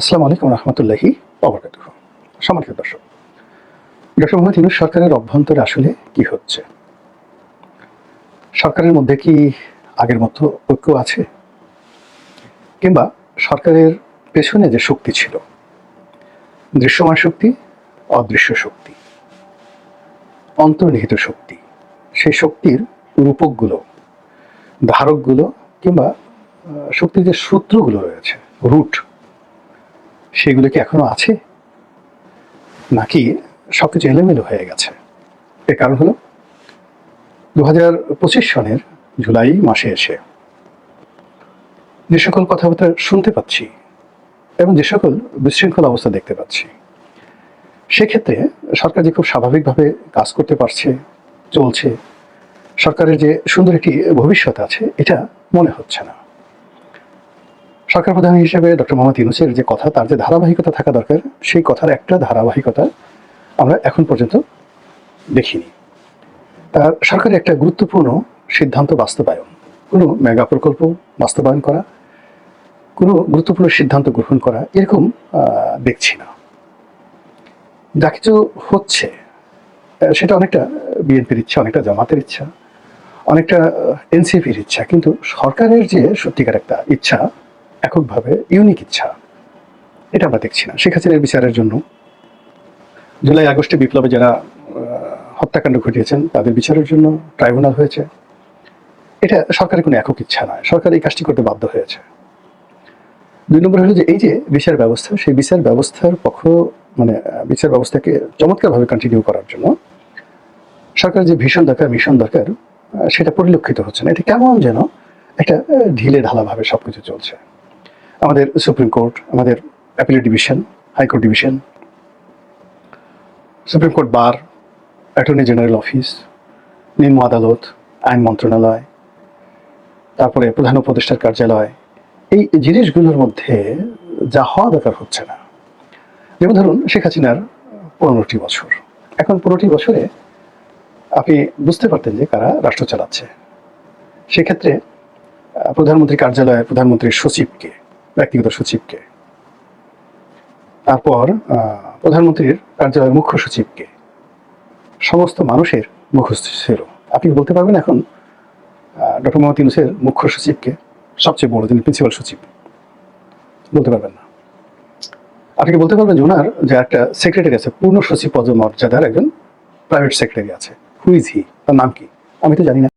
আসসালামু আলাইকুম রহমতুল্লাহি অবরকাত সম্মানিত দর্শক, ডক্টর মোহাম্মদ ইউনুস সরকারের অভ্যন্তরে আসলে কি হচ্ছে? সরকারের মধ্যে কি আগের মতো ঐক্য আছে? কিংবা সরকারের পেছনে যে শক্তি ছিল, দৃশ্যমান শক্তি, অদৃশ্য শক্তি, অন্তর্নিহিত শক্তি, সেই শক্তির রূপকগুলো, ধারকগুলো কিংবা শক্তির যে সূত্রগুলো রয়েছে, রুট সেগুলো কি এখনও আছে? নাকি সবকিছু এলোমেলো হয়ে গেছে? এর কারণ হলো দু হাজার পঁচিশ সনের জুলাই মাসে এসে যে সকল কথাবার্তা শুনতে পাচ্ছি এবং যে সকল বিশৃঙ্খল অবস্থা দেখতে পাচ্ছি, সেক্ষেত্রে সরকার যে খুব স্বাভাবিকভাবে কাজ করতে পারছে, চলছে, সরকারের যে সুন্দর একটি ভবিষ্যৎ আছে, এটা মনে হচ্ছে না। সরকার প্রধান হিসেবে ডক্টর মোহাম্মদ ইউনুসের যে কথা, তার যে ধারাবাহিকতা থাকা দরকার, সেই কথার একটা ধারাবাহিকতা আমরা এখন পর্যন্ত দেখিনি। তার সরকারের একটা গুরুত্বপূর্ণ সিদ্ধান্ত বাস্তবায়ন। কোনো মেগা প্রকল্প বাস্তবায়ন করা, কোনো গুরুত্বপূর্ণ সিদ্ধান্ত গ্রহণ করা এরকম দেখছি না। যা কিছু হচ্ছে সেটা অনেকটা বিএনপির ইচ্ছা, অনেকটা জামাতের ইচ্ছা, অনেকটা এনসিপির ইচ্ছা, কিন্তু সরকারের যে সত্যিকার একটা ইচ্ছা এককভাবে ইউনিক ইচ্ছা। এটা আমরা দেখছি না। শেখ হাসিনার বিচারের জন্য জুলাই, আগস্টে বিপ্লবে যারা হত্যাকাণ্ড ঘটিয়েছেন, তাদের বিচারের জন্য ট্রাইব্যুনাল হয়েছে। এটা সরকারের কোনো একক ইচ্ছা নয়। সরকার এই কাজটি করতে বাধ্য হয়েছে। দুই নম্বর হলো যে এই যে বিচার ব্যবস্থা, সেই বিচার ব্যবস্থার পক্ষ মানে বিচার ব্যবস্থাকে চমৎকারভাবে কন্টিনিউ করার জন্য সরকার যে ভীষণ দরকার, মিশন দরকার সেটা পরিলক্ষিত হচ্ছে না। এটা কেমন যেন একটা ঢিলে ঢালাভাবে সবকিছু চলছে। আমাদের সুপ্রিম কোর্ট আমাদের appellate division high court division supreme court bar attorney general office নিম্ন আদালত আইন মন্ত্রণালয় তারপরে প্রধান উপদেষ্টার কার্যালয় এই জিনিসগুলোর মধ্যে যা হওয়া দরকার হচ্ছে না। যেমন ধরুন, শেখ হাসিনার পনেরোটি বছর। এখন পনেরোটি বছরে আপনি বুঝতে পারতেন যে কারা রাষ্ট্র চালাচ্ছে। সেক্ষেত্রে প্রধানমন্ত্রী কার্যালয়ে প্রধানমন্ত্রীর সচিবকে ব্যক্তিগত সচিবকে। তারপর প্রধানমন্ত্রীর কার্যালয়ের মুখ্য সচিবকে। সমস্ত মানুষের মুখস্থ ছিল। আপনি বলতে পারবেন এখন? ডক্টর মোহাম্মদ ইউনুসের মুখ্য সচিবকে সবচেয়ে বড় যিনি প্রিন্সিপাল সচিব। বলতে পারবেন না। আপনি বলতে পারবেন যে ওনার যে একটা সেক্রেটারি আছে, পূর্ণ সচিব পদমর্যাদার একজন প্রাইভেট সেক্রেটারি আছে। হুইজ হি তার নাম কি? আমি তো জানি না।